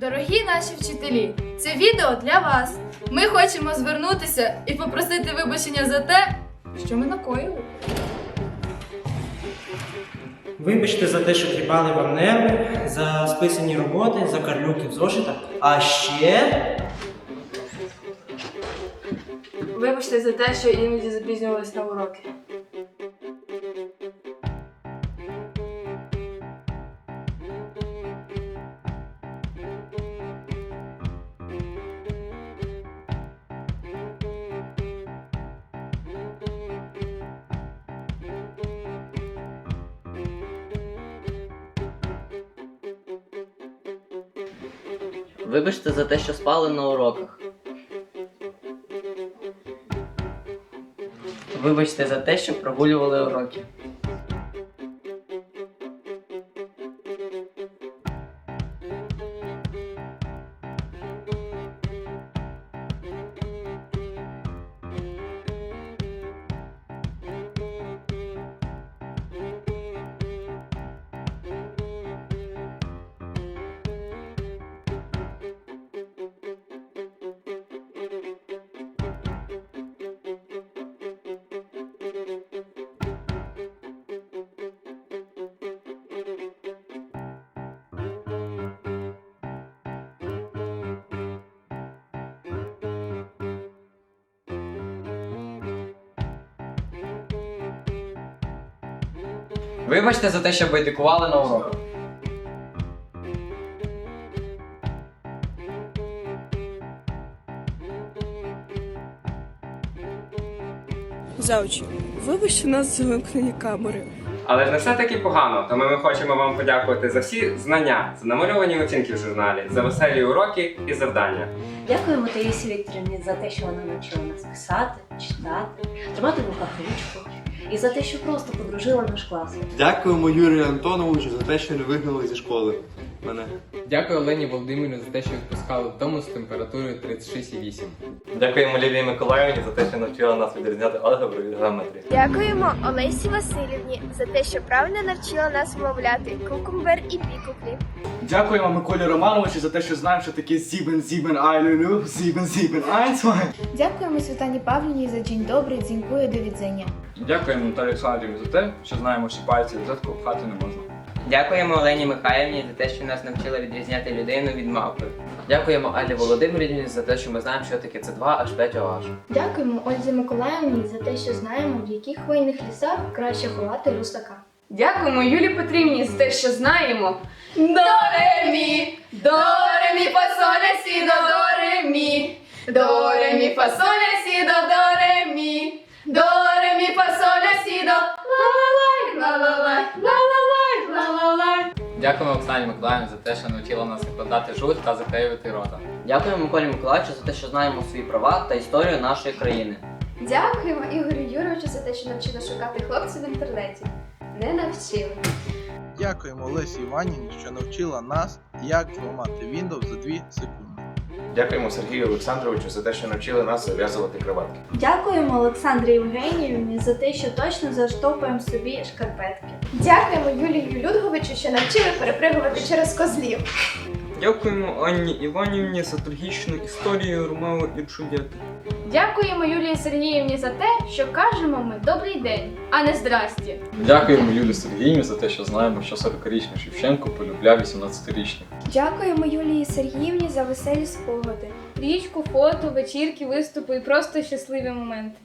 Дорогі наші вчителі, це відео для вас. Ми хочемо звернутися і попросити вибачення за те, що ми накоїли. Вибачте за те, що тріпали вам нерви, за списані роботи, за карлюки в зошитах. А ще Вибачте за те, що іноді запізнювалися на уроки. Вибачте за те, що спали на уроках. Вибачте за те, що прогулювали уроки. Вибачте за те, що байдикували на уроках. Завучі, вибачте нас за вимкнені камери. Але ж не все таки погано, тому ми хочемо вам подякувати за всі знання, за намальовані оцінки в журналі, за веселі уроки і завдання. Дякуємо Таїсі Вікторівні за те, що вона навчила нас писати, читати, тримати в руках ручку і за те, що просто подружила наш клас. Дякуємо Юрію Антоновичу за те, що не вигнали зі школи. Мене. Дякую Олені Володимирівні за те, що відпускали вдома з температурою 36,8. Дякуємо Лілії Миколаївні за те, що навчила нас відрізняти алгебру від геометрії. Дякуємо Олесі Васильівні за те, що правильно навчила нас вимовляти кукумбер і пікуклі. Дякуємо Миколі Романовичу за те, що знаємо, що таке Зібен Зібен Айлюлю, Зібен Зібен Айнцвайн. Дякуємо Світлані Павлівні за день добрий, дзінькує до відзення. Дякуємо Наталі Олександрівні за те, що знаємо, що пальці розетку пхати не можна. Дякуємо Олені Михайлівні за те, що нас навчила відрізняти людину від мавпи. Дякуємо Алі Володимирівні за те, що ми знаємо, що таке це 2 аж 5 OH. Дякуємо Ользі Миколаївні за те, що знаємо, в яких хвойних лісах краще ховати русака. Дякуємо Юлі Петрівні за те, що знаємо. До ре мі, до ре мі фа соль ля сі Дякуємо Оксані Миколаївні за те, що навчила нас викладати жут та заклеювати рота. Дякуємо Миколі Миколаївичу за те, що знаємо свої права та історію нашої країни. Дякуємо Ігорю Юровичу за те, що навчили шукати хлопців в інтернеті. Не навчили. Дякуємо Олесі Іванівні, що навчила нас, як зламати Windows за 2 секунди. Дякуємо Сергію Олександровичу за те, що навчили нас зав'язувати криватки. Дякуємо Олександрі Євгенівні за те, що точно заштопуємо собі шкарпетки. Дякуємо Юлію Людговичу, що навчили перепригувати через козлів. Дякуємо Анні Іванівні за трагічну історію Ромео і Джульєти. Дякуємо Юлії Сергіївні за те, що кажемо ми добрий день, а не здрасті. Дякуємо Юлі Сергіївні за те, що знаємо, що 40-річний Шевченко полюбляв 18-річних. Дякуємо Юлії Сергіївні за веселі спогади. Річку, фото, вечірки, виступи і просто щасливі моменти.